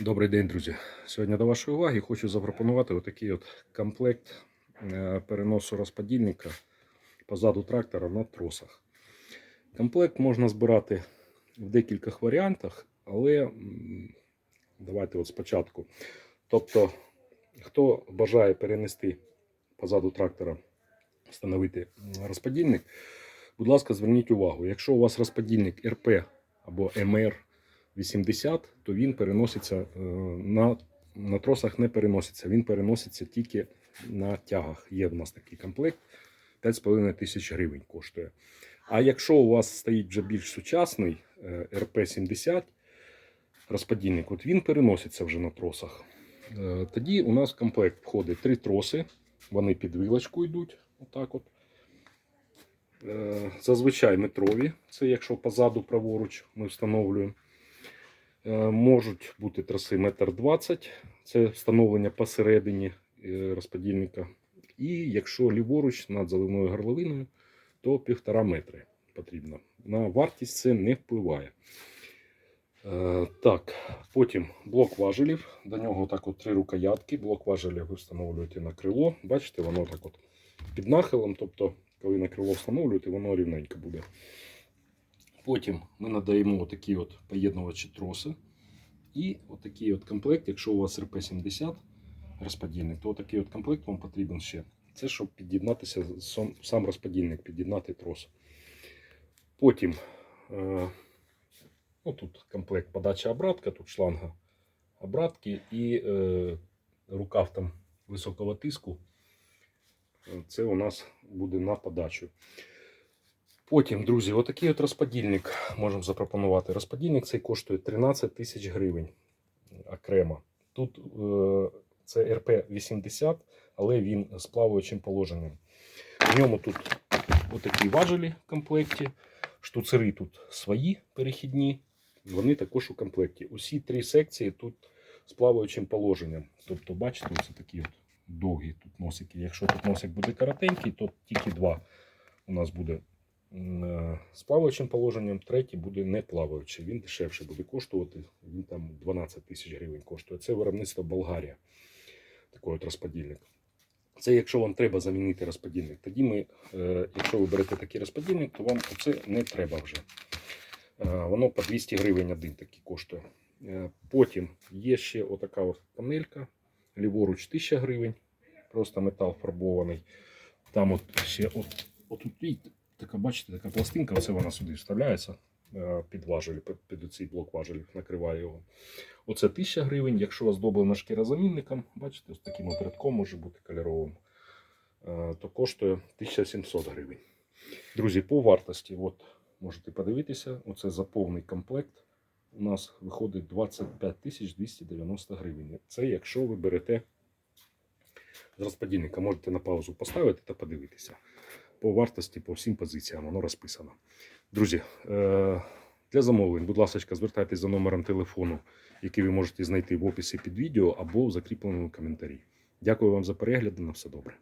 Добрий день, друзі. Сьогодні до вашої уваги хочу запропонувати отакий от комплект е, переносу розподільника позаду трактора на тросах. Комплект можна збирати в декількох варіантах, але давайте от спочатку. Тобто, хто бажає перенести позаду трактора, встановити розподільник, будь ласка, зверніть увагу, якщо у вас розподільник РП або МР 80, то він переноситься е, на, на тросах не переноситься. Він переноситься тільки на тягах. Є в нас такий комплект. 5,5 тисяч гривень коштує. А якщо у вас стоїть вже більш сучасний е, РП-70 розподільник, от він переноситься вже на тросах. Е, Тоді у нас в комплект входить три троси, вони під вилочку йдуть. Отак от. Зазвичай метрові, це якщо позаду праворуч ми встановлюємо. Е, Можуть бути траси 1,20 м, це встановлення посередині е, розподільника. І якщо ліворуч над заливною горловиною, то 1,5 метри потрібно. На вартість це не впливає. Е, Так, потім блок важелів. До нього так от три рукоятки. Блок важелів ви встановлюєте на крило. Бачите, воно так от під нахилом. Тобто, коли на крило встановлюєте, воно рівненько буде. Потім ми надаємо такі от поєднувачі троси. І отакий от комплект, якщо у вас РП-70 розподільник, то такий от комплект вам потрібен ще. Це щоб під'єднатися сам, сам розподільник, під'єднати трос. Потім е, ну, тут комплект подача обратка, тут шланга обратки і е, рукав там високого тиску. Е, Це у нас буде на подачу. Потім, друзі, отакий от розподільник можемо запропонувати. Розподільник цей коштує 13 тисяч гривень окремо. Тут е, це РП-80, але він з плаваючим положенням. В ньому тут отакі важелі в комплекті. Штуцери тут свої перехідні, вони також у комплекті. Усі три секції тут з плаваючим положенням. Тобто, бачите, ось такі от довгі тут носики. Якщо тут носик буде коротенький, то тільки два у нас буде з плаваючим положенням, третій буде не плаваючий. Він дешевше буде коштувати. Він там 12 тисяч гривень коштує. Це виробництво Болгарія. Такий от розподільник. Це якщо вам треба замінити розподільник. Тоді ми, е, якщо ви берете такий розподільник, то вам це не треба вже. Е, Воно по 200 гривень один такий коштує. Е, Потім є ще отака от панелька. Ліворуч 1000 гривень. Просто метал фарбований. Там от ще от, отут така, бачите, така пластинка, оце вона сюди вставляється е, під важелі, під, цей блок важелів, накриває його. Оце 1000 гривень. Якщо у вас доблена шкірозамінником, бачите, ось таким от рядком може бути кольоровим, е, то коштує 1700 гривень. Друзі, по вартості, от можете подивитися, оце за повний комплект. У нас виходить 25 290 гривень. Це якщо ви берете з розподільника, можете на паузу поставити та подивитися. По вартості, по всім позиціям воно розписано. Друзі, е, для замовлень, будь ласка, звертайтеся за номером телефону, який ви можете знайти в описі під відео або в закріпленому коментарі. Дякую вам за перегляд. На все добре.